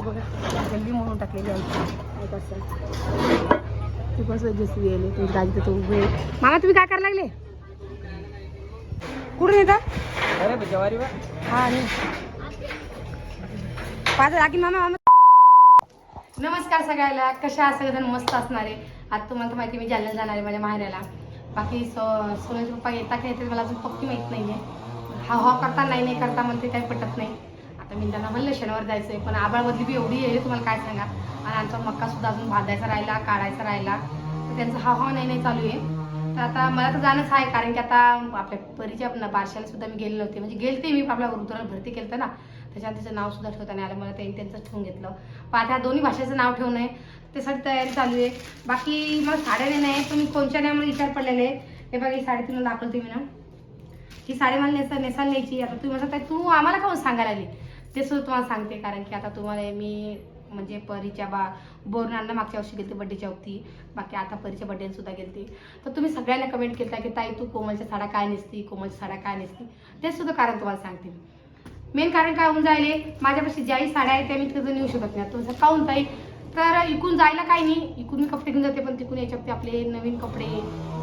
बघा म्हणून टाकलेली आहे. काय कसं ती गेली तुमची तर उभे मामा तुम्ही काय करायला लागले? कुठून येतात अरे जवारी हा आणि? पाच राखी मामा मामा. नमस्कार सगळ्याला. कशा सगळेजण मस्त असणारे आज तुम्हाला तर माहिती मी जालन्याला जाणार आहे माझ्या माहेराला. बाकी सो सोन्याचे पप्पा येता की येते मला अजून पक्की माहीत नाही आहे हा हा करता नाही नाही करता म्हणते काही पटत नाही. तर मी त्यांना म्हणलं शनिवार जायचं आहे पण आबाळमधली बी एवढी आहे तुम्हाला काय सांगा? आणि आमचा मक्का सुद्धा अजून भाजायचा राहिला काढायचा राहिला. तर त्यांचं हा हा नाही नाही चालू आहे. तर आता मला तर जाणंच आहे कारण की आता आपल्या परीच्या बारशाला सुद्धा मी गेले नव्हते म्हणजे गेलते मी आपल्या वृद्धाला भरती केलं ना. त्याच्यात त्याचं नाव सुद्धा ठेवता नाही आलं. मला त्यांनी त्यांचं ठेवून घेतलं. पण आता ह्या दोन्ही भाषेचं नाव ठेवणं आहे. त्यासाठी तयारी चालू आहे. बाकी मला साड्या नाही आहे तुम्ही कोणत्या नाही मला विचार पडलेले हे बघा ही साडी तुम्हाला दाखवते मी ना. ही साडी मला नेसा नेसायला न्यायची आता तुम्ही म्हणता तू आम्हाला काहून सांगायला आली? ते सुद्धा तुम्हाला सांगते कारण की आता तुम्हाला मी म्हणजे परीच्या बा बोरणांना मागच्या वर्षी गेलते बड्डेच्या होती बाकी आता परीच्या बड्डेला सुद्धा गेलते. तर तुम्ही सगळ्यांना कमेंट केला की ताई तू कोमलच्या साड्या काय नेसती? कोमलच्या साड्या काय नेसती? ते सुद्धा कारण तुम्हाला सांगते मेन कारण काय होऊन जायले? माझ्यापाशी ज्याही साड्या आहेत त्या मी तिथं नेऊ शकत नाही. तुमचं काहून ताई तर इकून जायला काही नाही. इकून मी कपडे घेऊन जाते पण तिकून याच्यावरती आपले नवीन कपडे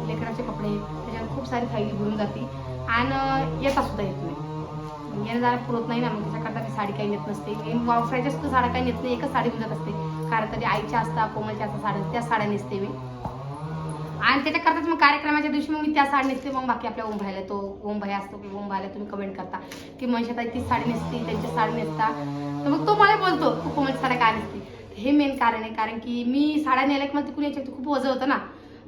लेकराचे कपडे त्याच्यावर खूप सारी थैली भरून जाते. आणि येता सुद्धा येत नाही. येणं जाणं पुरत नाही ना मग त्याच्याकरता मी साडी काही नेत नसते. मी वापरायच्या सुद्धा साड्या काही नेत नाही एकच साडी मिळत असते. कारण तरी आईच्या असतात कोमलच्या असतात साड्या त्या साड्या नेसते मी. आणि त्याच्याकरताच मग कार्यक्रमाच्या दिवशी मग मी त्या साडी नेसते मग बाकी आपल्या ओंभायला तो ओंभाई असतो की ओंभायला तुम्ही कमेंट करता की मनशात ती साडी नेसते त्यांची साडी नेसता. तर मग तो मला बोलतो तू कोमल साड्या काय नेसते? हे मेन कारण आहे कारण की मी साड्या नेल्या की मला तिकडून याच्या खूप वजन होतं ना.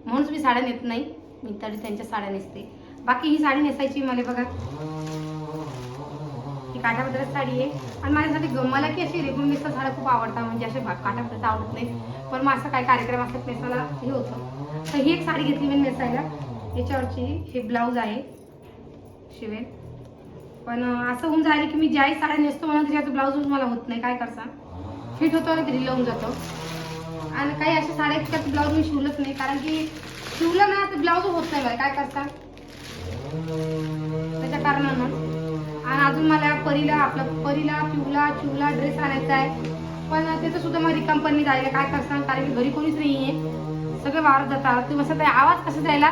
म्हणूनच मी साड्या नेत नाही मी तरी त्यांच्या साड्या नेसते. बाकी ही साडी नेसायची मला बघा. ही साडी आहे. आणि माझ्यासाठी ग- मला की अशी रेग्युलर नेसता साड्या खूप आवडतात. म्हणजे असे काठापदर आवडत नाही. पण मग असं काय कार्यक्रम असतात नेसायला हे होतं. तर ही एक साडी घेतली मी नेसायला याच्यावरची हे ब्लाऊज आहे. शिवेल पण असं होऊन जायला की मी ज्याही साड्या नेसतो म्हणून त्याच्यात ब्लाऊज मला होत नाही. काय करसा फिट होतो आणि तरी लावून जातो. आणि काही अशा साड्या त्यात ब्लाऊज मी शिवलंच नाही. कारण की शिवलं ना तर ब्लाऊज होत नाही मला. काय करता त्याच्या कारणानं. आणि अजून मला परीला आपला परीला पिवला चिवला ड्रेस आणायचा आहे. पण त्याचं सुद्धा मला रिकाम पण जायला काय करता कारण की घरी कोणीच नाही आहे सगळे वावरत जातात. तुम्ही असं ते आवाज कसं जायला?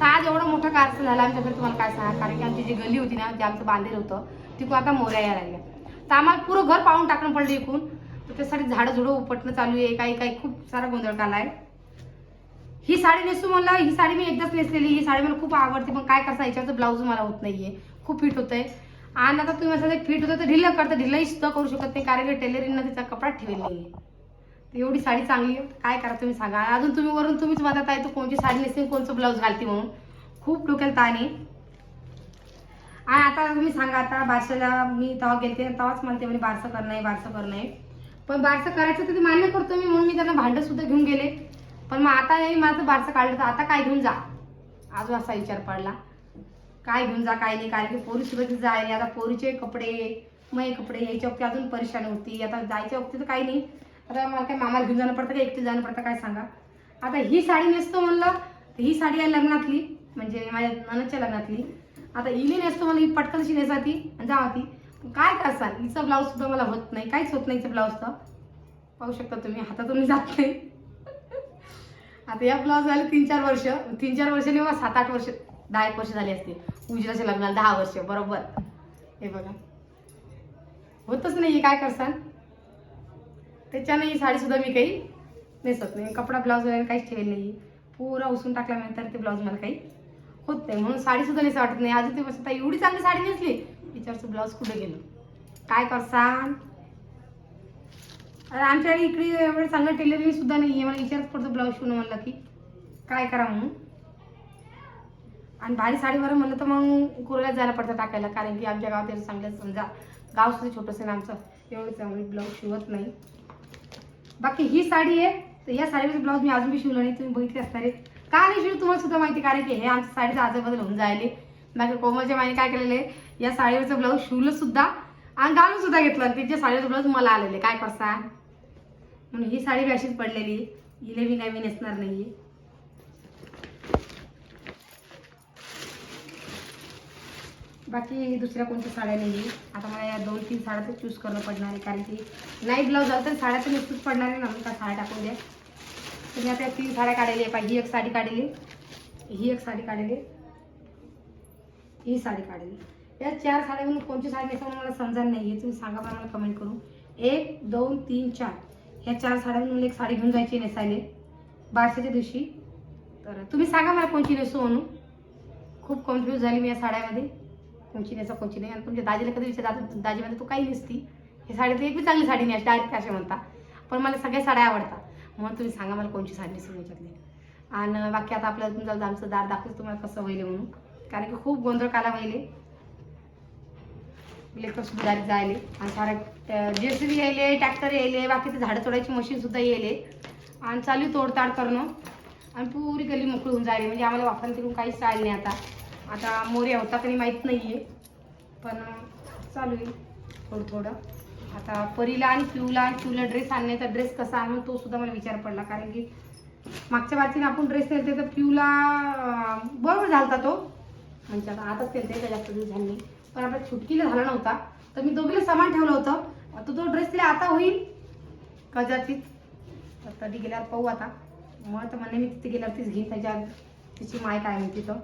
तर आज एवढा मोठा कारचं झाला. आमच्याकडे तुम्हाला काय सांगा कारण की आमची जी गली होती ना जे आमचं बांधेल होतं तिकडून आता मोऱ्या यायला लागल्या. तर आम्हाला पुरं घर पाहून टाकणं पडलं इकून तर त्यासाठी झाडं झुडं उपटणं चालू आहे. काही काही खूप सारा गोंधळ काला आहे. ही साडी नेसू मला ही साडी मी एकदाच नेसलेली. ही साडी मला खूप आवडते. पण काय करता याच्यावरचं ब्लाऊज मला होत नाहीये. खूप फिट होत आहे आणि आता तुम्ही असं फिट होतं तर ढिलं करतं ढिल्लंही सुद्धा करू शकत नाही कारण की टेलरिंगनं तिचा कपडा ठेवलेला आहे. एवढी साडी चांगली काय करा तुम्ही सांगा. अजून तुम्ही वरून तुम्हीच मदत आहे तर कोणची साडी नेसते कोणचं ब्लाऊज घालते म्हणून. खूप डोक्याला ताण आहे. आणि आता तुम्ही सांगा आता बारशाला मी तेव्हा गेलते तेव्हाच म्हणते म्हणजे बारसं करणं आहे बारसं करणं आहे पण बारसं करायचं तर ते मान्य करतो मी म्हणून मी त्यांना भांडं सुद्धा घेऊन गेले. पण मग आता नाही माझं बारसं काढलं तर आता काय घेऊन जा? अजून असा विचार पडला. काय घेऊन जा काय नाही कारण की पोरी सुद्धा जायला आता पोरीचे कपडे मये कपडे यायच्या वक्ती अजून परेशानी होती. आता जायच्या वक्ती तर काही नाही. आता मला काय मामाला घेऊन जाणं पडतं का? एकटी जाणं पडतं काय सांगा? आता ही साडी नेसतो म्हणलं तर ही साडी आहे लग्नातली म्हणजे माझ्या ननदच्या लग्नातली. आता हिने नेसतो मला ही पटकनशी नेसा ती आणि जावा ती काय करसाल? हिचा ब्लाऊज सुद्धा मला होत नाही. काहीच होत नाही हिचं ब्लाऊजचं पाहू शकता तुम्ही हातातून जात नाही. आता या ब्लाऊज झाले तीन चार वर्ष. तीन चार वर्ष नाही सात आठ वर्ष. दहा एक वर्ष झाली असते उजलाच्या लग्नाला दहा वर्ष बरोबर. हे बघा. होतच नाही काय करसान? त्याच्याने ही साडी सुद्धा मी काही नेसत नाही. कपडा ब्लाऊज वगैरे काहीच ठेवेल नाही पुरा उसून टाकल्यानंतर ते ब्लाऊज मला काही होत नाही. म्हणून साडी सुद्धा नेसा वाटत नाही. अजून ते बसता एवढी चांगली साडी नेसली. विचारचं ब्लाऊज कुठे गेलो? काय करसान? अरे आमच्या इकडे एवढं चांगलं टेलरिंग सुद्धा नाही आहे मला विचारच पडतो ब्लाऊज शिवून म्हणलं की. काय करा म्हणून? आणि भारी साडीवर म्हणलं तर मग कुरल्यात जायला पडतं टाकायला कारण की आमच्या गावात एवढं चांगलं समजा गाव सुद्धा छोटंसं आहे ना आमचं एवढं चांगली ब्लाऊज शिवत नाही. बाकी ही साडी आहे तर या साडीचं ब्लाऊज मी अजून बी शिवलं नाही तुम्ही बघितले असणार आहे. का नाही शिवलं तुम्हाला सुद्धा माहिती कारण की हे आमच्या साडीचं बदल होऊन जायले. बाकी कोमलच्या माईने काय केलेलं आहे या साडीवरचं ब्लाऊज शिवलं सुद्धा आणि घालून सुद्धा घेतलं तिच्या साडीवरचं ब्लाऊज मला आलेले काय करसा म्हणून ही साडी बी अशीच पडलेली हिला बी नाही मी नेसणार नाही बाकी दुसऱ्या कोणत्या साड्या नाही आता मला या दोन तीन साड्या तर चूज करणं पडणार आहे कारण की नाही ब्लाऊज झालं तर साड्या तर नुसतंच पडणार आहे ना मग त्या साड्या टाकून द्या. तुम्ही आता तीन साड्या काढलेली आहे. पाहिजे ही एक साडी काढली ही एक साडी काढली ही साडी काढली या चार साड्यामधून कोणती साडी नाही मला समजायला नाही आहे तुम्ही सांगा बरं मला कमेंट करून. एक दोन तीन चार. ह्या चार साड्यांमधून एक साडी घेऊन जायची नेसायले. बारशाच्या दिवशी. तर तुम्ही सांगा मला कोणची नेसू म्हणून. खूप कन्फ्यूज झाली मी या साड्यामध्ये. कोणची नेसा कोणची नाही. आणि तुमच्या दाजीला कधी विचारतात दाजीमध्ये तू काही दिसती हे साडी तर एक बी चांगली साडी नाही डायरेक्ट असे म्हणता. पण मला सगळ्या साड्या आवडतात. म्हणून तुम्ही सांगा मला कोणची साडी नेसून याच्यातली. आणि बाकी आता आपल्याला तुमचं आमचं दार दाखवतो तुम्हाला कसं होईल म्हणून. कारण की खूप गोंधळ काला व्हायले लेकर सुद्धा जायले. आणि साऱ्या जे सी बी यायले ट्रॅक्टर यायले बाकीचे झाडं तोडायची मशीन सुद्धा यायले. आणि चालू आहे तोडताड करणं. आणि पुरी गली मोकळी होऊन जायली. म्हणजे आम्हाला वापरायला तिकडून काहीच राहिलं नाही आता. आता मोर्या होता तरी माहीत नाही आहे पण चालू आहे. थोडं थोडं. आता परीला आणि पिऊला आणि पिऊला ड्रेस आणण्याचा ड्रेस कसा आणून तो सुद्धा मला विचार पडला. कारण की मागच्या बाजूने आपण ड्रेस नेलते तर पिऊला बरोबर झालता तो. म्हणजे आता आताच केलते का जास्त दिवस झाले नाही. पण आपल्या छुटकीला झाला नव्हता. तर मी दोघीला सामान ठेवलं होतं. आता तो ड्रेस तिला आता होईल. कदाचित. तर कधी गेल्यावर पाहू आता. मग तर म्हणे मी तिथे गेल्यावर तीच घेईन. त्याच्या तिची माय काय म्हणते तर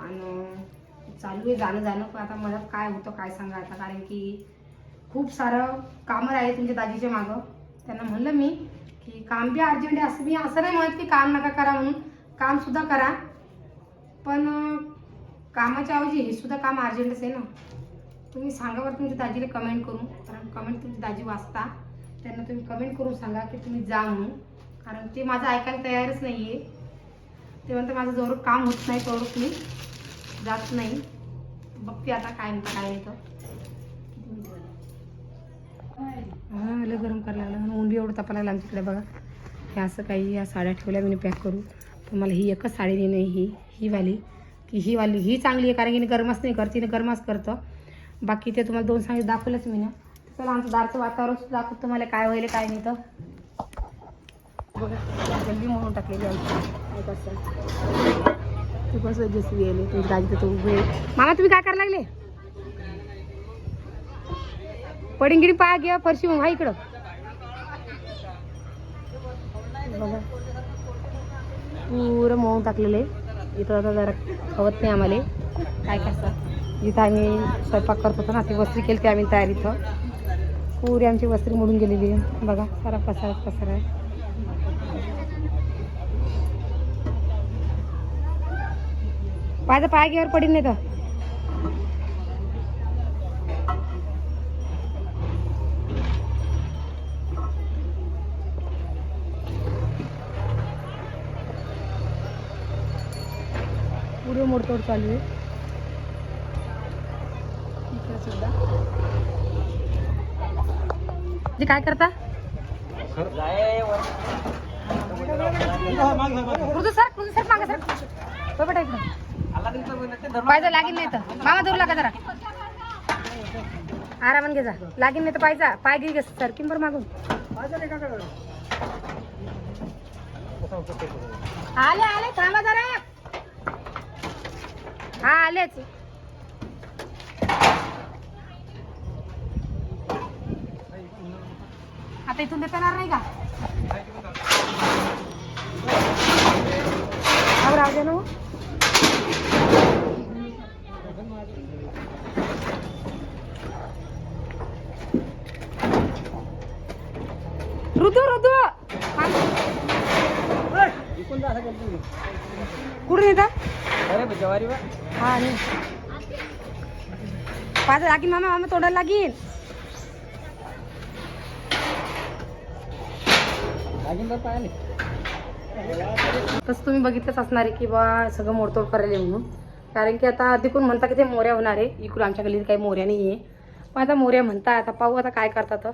आणि चालू आहे जाणं जाणं. पण आता मला काय होतं काय सांगा आता? कारण की खूप सारं कामं आहे तुमच्या दाजीच्या मागं. त्यांना म्हणलं मी की काम बी अर्जंट आहे असं मी असं नाही म्हणत की काम नका करा म्हणून. कामसुद्धा करा. पण कामाच्या ऐवजी हे सुद्धा काम अर्जंटच आहे ना. तुम्ही सांगा बरं तुमच्या दाजीला कमेंट करून. कारण कमेंट तुमची दाजी वाचता. त्यांना तुम्ही कमेंट करून सांगा की तुम्ही जा म्हणून. कारण ते माझं ऐकायला तयारच नाही आहे ते म्हणतं माझं जवळ काम होत नाही तेवढं मी. जात नाही. बघते आता काय म्हणता काय नाही तर. हां लय गरम करायला लागलं. ऊन बी एवढं तापायला लागलं आमच्याकडे बघा. हे असं काही या साड्या ठेवल्या मी पॅक करू तर मला ही एकच साडी देणं नाही ही ही वाली. की ही वाली ही चांगली आहे कारण की हिने गरमच नाही करते तिने गरमाच करतं. बाकी ते तुम्हाला दोन सांगितलं दाखवलंच मी ना. चला आमचं दारचं वातावरण दाखवतो तुम्हाला काय होईल काय नाही तर. बघा जल्दी म्हणून टाकलेली आहे. काय कसं तू कसं तुमची दाजी तर उभे. मामा तुम्ही काय करायला लागले? पडिंगिरी पाया घ्या फरशी मग हा इकडं. बघा. पुरं मऊ टाकलेले इथं आता जरा हवत नाही आम्हाला. काय करतात जिथं आम्ही स्वयंपाक करत होतो ना ती वस्त्री केली ती आम्ही तयार इथं पुरी आमची वस्त्री मोडून गेलेली आहे. बघा सारा पसारा पसारा आहे. पायचा पाय घ्यावर पडीन नाही तर. पुढे मोडतोड चालू आहे. इकडे सुद्धा. ते काय करता? सर सर मागा सर. बेटा इकडं. पायजा लागीन नाही तर. मामा दूर लागा जरा. आरामान घे जा. लागीन नाही तर पायजा पाय घे घे सर किंबर मागून. आले आले थांबा जरा. हा आलेच. आता इथून देता येणार नाही का? राहू दे ना हो. ऋतू ऋतू कुठून येतात हा नाही पाच लागीन मामा मामा तोडायला लागीन. तसं तुम्ही बघितलंच असणार आहे की बा सगळं मोडतोड करायला म्हणून. कारण की आता अधिकून म्हणता की ते मोऱ्या होणार आहे. इकडून आमच्या गल्लीत काही मोऱ्या नाही आहे पण आता मोऱ्या म्हणता आता पाहू आता काय करतात.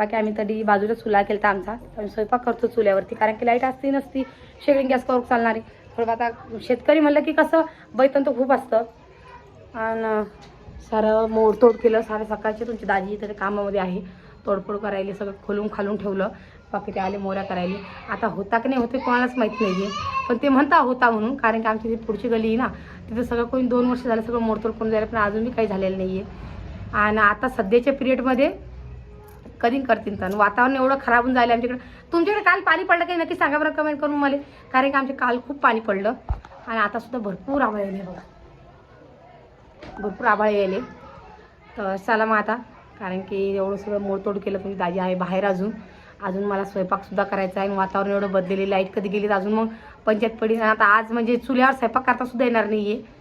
बाकी आम्ही तरी बाजूला चुला केला आमचा. आम्ही स्वयंपाक करतो चुल्यावरती कारण की लाइट असते नसती शेगडी गॅस करून चालणार. आहे थोडं आता शेतकरी म्हणलं की कसं बैतन तर खूप असतं. आणि सारं मोडतोड केलं सारं सकाळची तुमची दाजी इथे कामामध्ये आहे. तोडफोड करायली सगळं खोलून खालून ठेवलं. बाकी ते आले मोऱ्या करायला. आता होता की नाही होते कोणालाच माहीत नाही आहे पण ते म्हणता होता म्हणून कारण की आमची ती पुढची गली आहे ना तिथं सगळं कोणी दोन वर्ष झालं सगळं मोडतोड करून जायला पण अजून बी काही झालेलं नाही आहे आणि आता सध्याच्या पिरियडमध्ये कधी करतील तर वातावरण एवढं खराब होऊन जायला आमच्याकडे. तुमच्याकडे काल पाणी पडलं काही नक्की सांगा बरं कमेंट करून मला. कारण की आमच्या काल खूप पाणी पडलं. आणि आता सुद्धा भरपूर आभाळ येईल बघा. भरपूर आभाळ येले तर चला मग आता. कारण की एवढं सगळं मोडतोड केलं तुम्ही. दाजी आहे बाहेर अजून. अजून मला स्वयंपाकसुद्धा करायचा आहे. आणि वातावरण एवढं बदलेले लाइट कधी गेली तर अजून मग पंचायत पडी. आता आज म्हणजे चुल्यावर स्वयंपाक करता सुद्धा येणार नाही आहे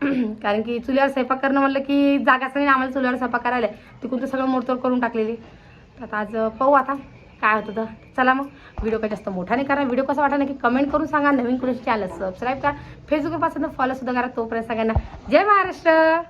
कारण की चुल्यावर स्वयंपाक करणं म्हणलं की जागाच नाही आम्हाला चुल्यावर स्वयंपाक करायला. तिकडून तर सगळं मोडतोड करून टाकलेली. आता आज पाहू आता काय होतं तर. चला मग व्हिडिओ काय जास्त मोठा नाही करा. व्हिडिओ कसा वाटला नक्की कमेंट करून सांगा. नवीन कुणाची चॅनल सबस्क्राईब करा. फेसबुकपासून फॉलो सुद्धा करा. तोपर्यंत सगळ्यांना जय महाराष्ट्र.